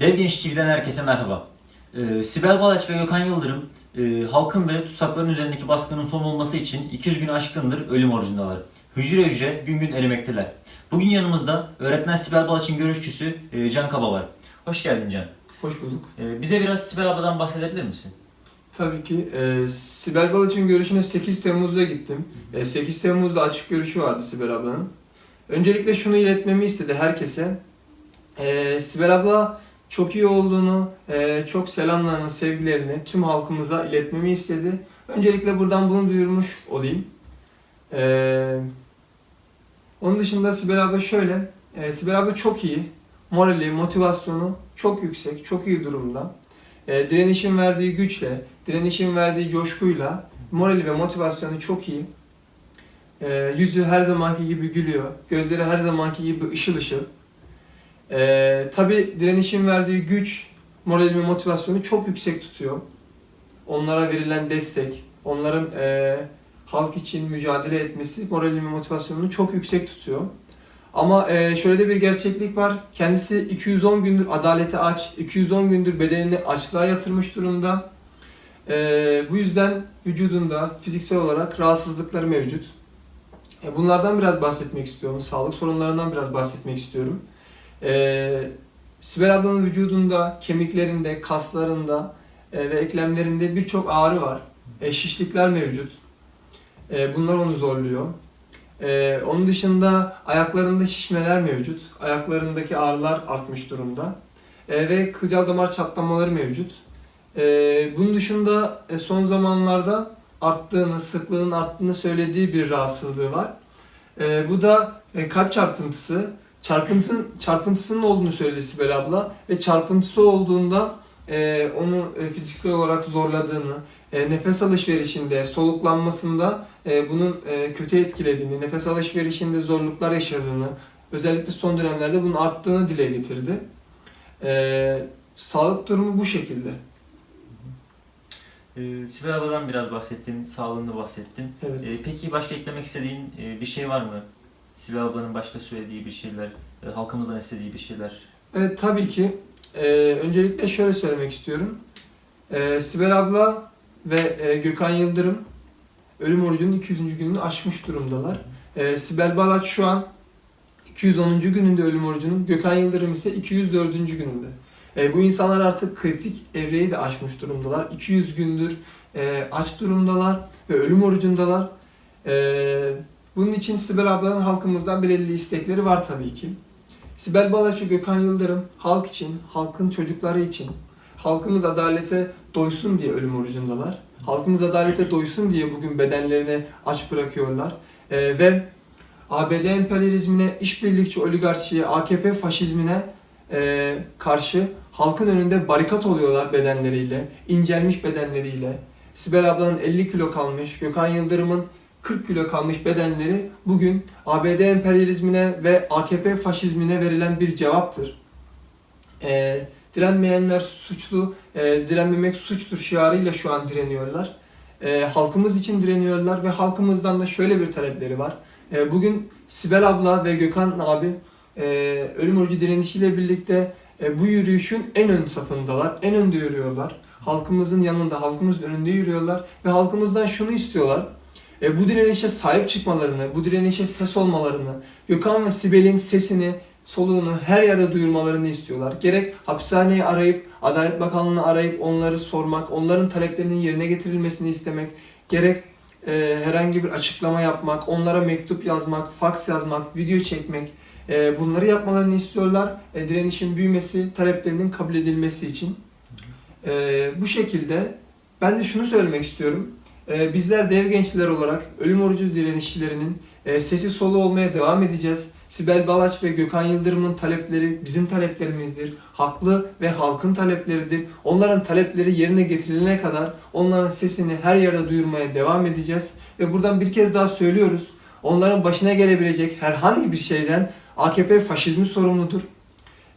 Dev Genç TV'den herkese merhaba. Ee, Sibel Balaç ve Gökhan Yıldırım e, halkın ve tutsakların üzerindeki baskının son olması için 200 gün aşkındır ölüm orucundalar. Hücre hücre gün gün erimekteler. Bugün yanımızda öğretmen Sibel Balaç'ın görüşçüsü e, Can Kaba var. Hoş geldin Can. Hoş bulduk. E, bize biraz Sibel abladan bahsedebilir misin? Tabii ki. E, Sibel Balaç'ın görüşüne 8 Temmuz'da gittim. E, 8 Temmuz'da açık görüşü vardı Sibel ablanın. Öncelikle şunu iletmemi istedi herkese. E, Sibel abla çok iyi olduğunu, e, çok selamlarını, sevgilerini tüm halkımıza iletmemi istedi. Öncelikle buradan bunu duyurmuş olayım. E, onun dışında Sibel abla şöyle. E, Sibel abla çok iyi. Morali, motivasyonu çok yüksek, çok iyi durumda. Direnişin verdiği güçle, direnişin verdiği coşkuyla morali ve motivasyonu çok iyi. Yüzü her zamanki gibi gülüyor. Gözleri her zamanki gibi ışıl ışıl. E, Tabi direnişin verdiği güç, morali ve motivasyonu çok yüksek tutuyor. Onlara verilen destek, onların e, halk için mücadele etmesi morali ve motivasyonunu çok yüksek tutuyor. Ama e, şöyle de bir gerçeklik var. Kendisi 210 gündür adalete aç, 210 gündür bedenini açlığa yatırmış durumda. E, bu yüzden vücudunda fiziksel olarak rahatsızlıkları mevcut. E, bunlardan biraz bahsetmek istiyorum. Sağlık sorunlarından biraz bahsetmek istiyorum. E, Sibel ablanın vücudunda, kemiklerinde, kaslarında e, ve eklemlerinde birçok ağrı var. E, şişlikler mevcut. E, bunlar onu zorluyor. Ee, onun dışında ayaklarında şişmeler mevcut. Ayaklarındaki ağrılar artmış durumda. Ee, ve kılcal damar çatlamaları mevcut. Ee, bunun dışında e, son zamanlarda arttığını, sıklığın arttığını söylediği bir rahatsızlığı var. Ee, bu da e, kalp çarpıntısı. Çarpıntının, çarpıntısının olduğunu söyledi Sibel abla. Ve çarpıntısı olduğunda e, onu e, fiziksel olarak zorladığını, e, nefes alışverişinde, soluklanmasında e, bunun e, kötü etkilediğini, nefes alışverişinde zorluklar yaşadığını, özellikle son dönemlerde bunun arttığını dile getirdi. E, sağlık durumu bu şekilde. E, Sibel abladan biraz bahsettin, sağlığını bahsettin. Evet. E, peki başka eklemek istediğin e, bir şey var mı? Sibel ablanın başka söylediği bir şeyler, e, halkımızdan istediği bir şeyler. Evet tabii ki. E, öncelikle şöyle söylemek istiyorum. E, Sibel abla ve e, Gökhan Yıldırım ölüm orucunun 200. gününü aşmış durumdalar. E, Sibel Balaç şu an 210. gününde ölüm orucunun, Gökhan Yıldırım ise 204. gününde. E, bu insanlar artık kritik evreyi de aşmış durumdalar. 200 gündür e, aç durumdalar ve ölüm orucundalar. E, bunun için Sibel ablanın halkımızdan belirli istekleri var tabii ki. Sibel Balaç ve Gökhan Yıldırım halk için, halkın çocukları için, halkımız adalete doysun diye ölüm orucundalar. Halkımız adalete doysun diye bugün bedenlerini aç bırakıyorlar. Ee, ve ABD emperyalizmine, işbirlikçi oligarşiye, AKP faşizmine e, karşı halkın önünde barikat oluyorlar bedenleriyle, incelmiş bedenleriyle. Sibel ablanın 50 kilo kalmış, Gökhan Yıldırım'ın 40 kilo kalmış bedenleri bugün ABD emperyalizmine ve AKP faşizmine verilen bir cevaptır. Ee, direnmeyenler suçlu, e, direnmemek suçtur şiarıyla şu an direniyorlar. E, halkımız için direniyorlar ve halkımızdan da şöyle bir talepleri var. E, bugün Sibel abla ve Gökhan abi e, ölüm orucu direnişiyle birlikte e, bu yürüyüşün en ön safındalar, en önde yürüyorlar. Halkımızın yanında, halkımızın önünde yürüyorlar ve halkımızdan şunu istiyorlar. E, bu direnişe sahip çıkmalarını, bu direnişe ses olmalarını, Gökhan ve Sibel'in sesini, soluğunu her yerde duyurmalarını istiyorlar. Gerek hapishaneyi arayıp, Adalet Bakanlığı'nı arayıp onları sormak, onların taleplerinin yerine getirilmesini istemek, gerek e, herhangi bir açıklama yapmak, onlara mektup yazmak, faks yazmak, video çekmek, e, bunları yapmalarını istiyorlar. E, direnişin büyümesi, taleplerinin kabul edilmesi için. E, bu şekilde ben de şunu söylemek istiyorum. E, bizler dev gençler olarak ölüm orucu direnişçilerinin e, sesi solu olmaya devam edeceğiz. Sibel Balaç ve Gökhan Yıldırım'ın talepleri bizim taleplerimizdir. Haklı ve halkın talepleridir. Onların talepleri yerine getirilene kadar onların sesini her yerde duyurmaya devam edeceğiz. Ve buradan bir kez daha söylüyoruz. Onların başına gelebilecek herhangi bir şeyden AKP faşizmi sorumludur.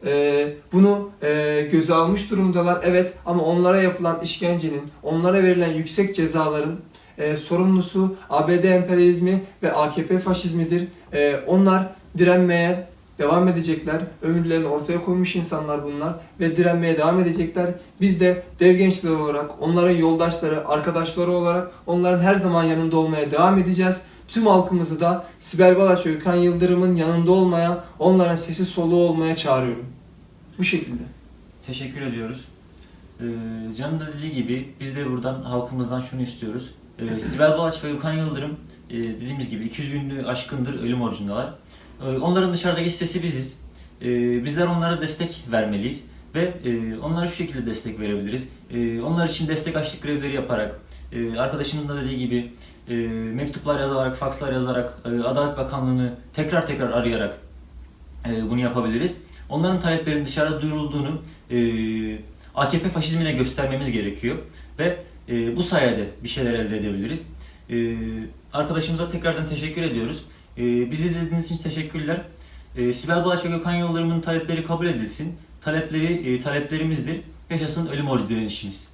Ee, bunu e, göze almış durumdalar. Evet ama onlara yapılan işkencenin, onlara verilen yüksek cezaların e, sorumlusu ABD emperyalizmi ve AKP faşizmidir. E, onlar direnmeye, devam edecekler. Ömürlerini ortaya koymuş insanlar bunlar ve direnmeye devam edecekler. Biz de dev gençler olarak, onların yoldaşları, arkadaşları olarak onların her zaman yanında olmaya devam edeceğiz. Tüm halkımızı da Sibel Balaç ve Gökhan Yıldırım'ın yanında olmaya, onların sesi soluğu olmaya çağırıyorum. Bu şekilde. Teşekkür ediyoruz. Ee, Can'ın da dediği gibi biz de buradan halkımızdan şunu istiyoruz. Ee, Sibel Balaç ve Gökhan Yıldırım e, dediğimiz gibi 200 günlüğü aşkındır ölüm orucundalar. Ee, onların dışarıdaki sesi biziz. Ee, bizler onlara destek vermeliyiz ve e, onlara şu şekilde destek verebiliriz. Ee, onlar için destek açlık grevleri yaparak, e, arkadaşımızın da dediği gibi e, mektuplar yazarak, fakslar yazarak, e, Adalet Bakanlığı'nı tekrar tekrar arayarak e, bunu yapabiliriz. Onların taleplerinin dışarıda duyurulduğunu e, AKP faşizmine göstermemiz gerekiyor ve e, bu sayede bir şeyler elde edebiliriz. E, arkadaşımıza tekrardan teşekkür ediyoruz. E, bizi izlediğiniz için teşekkürler. E, Sibel Balaç ve Gökhan Yıldırım'ın talepleri kabul edilsin. Talepleri e, taleplerimizdir. Yaşasın ölüm orucu direnişimiz.